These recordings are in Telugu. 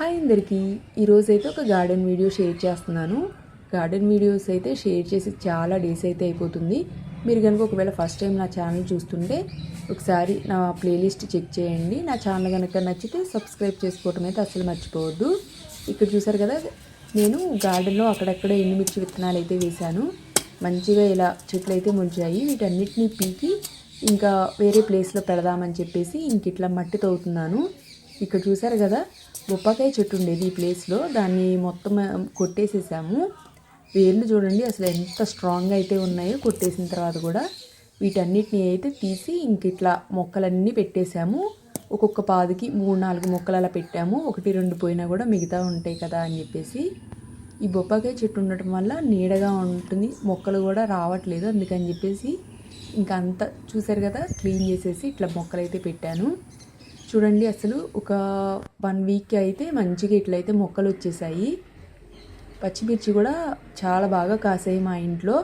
హాయ్ అందరికీ. ఈరోజు అయితే ఒక గార్డెన్ వీడియో షేర్ చేస్తున్నాను. గార్డెన్ వీడియోస్ అయితే షేర్ చేసి చాలా డేస్ అయితే అయిపోతుంది. మీరు కనుక ఒకవేళ ఫస్ట్ టైం నా ఛానల్ చూస్తుంటే ఒకసారి నా ప్లేలిస్ట్ చెక్ చేయండి. నా ఛానల్ కనుక నచ్చితే సబ్స్క్రైబ్ చేసుకోవటం అయితే అసలు మర్చిపోవద్దు. ఇక్కడ చూసారు కదా నేను గార్డెన్లో అక్కడక్కడ ఎండుమిర్చి విత్తనాలు అయితే వేశాను. మంచిగా ఇలా చెట్లు అయితే ముంచాయి వీటన్నిటిని పీకి ఇంకా వేరే ప్లేస్లో పెడదామని చెప్పేసి ఇంక ఇట్లా మట్టి తవ్వుతున్నాను. ఇక్కడ చూసారు కదా? బొప్పకాయ చెట్టు ఉండేది ఈ ప్లేస్లో దాన్ని మొత్తం కొట్టేసేసాము. వేళ్ళు చూడండి అసలు ఎంత స్ట్రాంగ్గా అయితే ఉన్నాయో కొట్టేసిన తర్వాత కూడా. వీటన్నిటిని అయితే తీసి ఇంక ఇట్లా మొక్కలన్నీ పెట్టేశాము ఒక్కొక్క పాదికి మూడు నాలుగు మొక్కలు అలా పెట్టాము. ఒకటి రెండు పోయినా కూడా మిగతా ఉంటాయి కదా అని చెప్పేసి. ఈ బొప్పకాయ చెట్టు ఉండటం వల్ల నీడగా ఉంటుంది. మొక్కలు కూడా రావట్లేదు అందుకని చెప్పేసి. ఇంకా అంత చూసారు కదా? క్లీన్ చేసేసి ఇట్లా మొక్కలు అయితే పెట్టాను. చూడండి అసలు ఒక వన్ వీక్ అయితే మంచిగా ఇట్లయితే మొక్కలు వచ్చేసాయి. పచ్చిమిర్చి కూడా చాలా బాగా కాసాయి మా ఇంట్లో.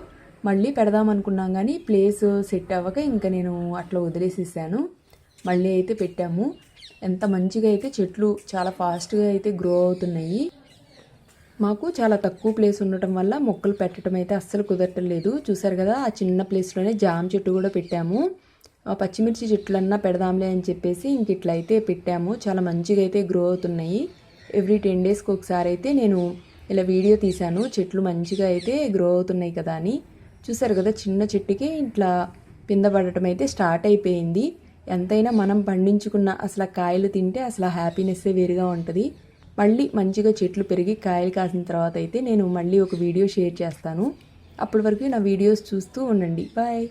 మళ్ళీ పెడదాం అనుకున్నాం కానీ ప్లేస్ సెట్ అవ్వక ఇంకా నేను అట్లా వదిలేసేసాను. మళ్ళీ అయితే పెట్టాము. ఎంత మంచిగా అయితే చెట్లు చాలా ఫాస్ట్గా అయితే గ్రో అవుతున్నాయి. మాకు చాలా తక్కువ ప్లేస్ ఉండటం వల్ల మొక్కలు పెట్టడం అయితే అస్సలు కుదరట్లేదు చూసారు కదా ఆ చిన్న ప్లేస్లోనే జామ చెట్టు కూడా పెట్టాము. పచ్చిమిర్చి చెట్లన్నా పెడదాంలే అని చెప్పేసి ఇంక ఇట్లా అయితే పెట్టాము. చాలా మంచిగా అయితే గ్రో అవుతున్నాయి ఎవ్రీ టెన్ డేస్కి ఒకసారి అయితే నేను ఇలా వీడియో తీశాను. చెట్లు మంచిగా అయితే గ్రో అవుతున్నాయి కదా అని. చూసారు కదా చిన్న చెట్టుకి ఇట్లా పింద పడటం అయితే స్టార్ట్ అయిపోయింది. ఎంతైనా మనం పండించుకున్న అసలు కాయలు తింటే అసలు హ్యాపీనెస్సే వేరుగా ఉంటుంది. మళ్ళీ మంచిగా చెట్లు పెరిగి కాయలు కాసిన తర్వాత అయితే నేను మళ్ళీ ఒక వీడియో షేర్ చేస్తాను. అప్పటి వరకు నా వీడియోస్ చూస్తూ ఉండండి. బాయ్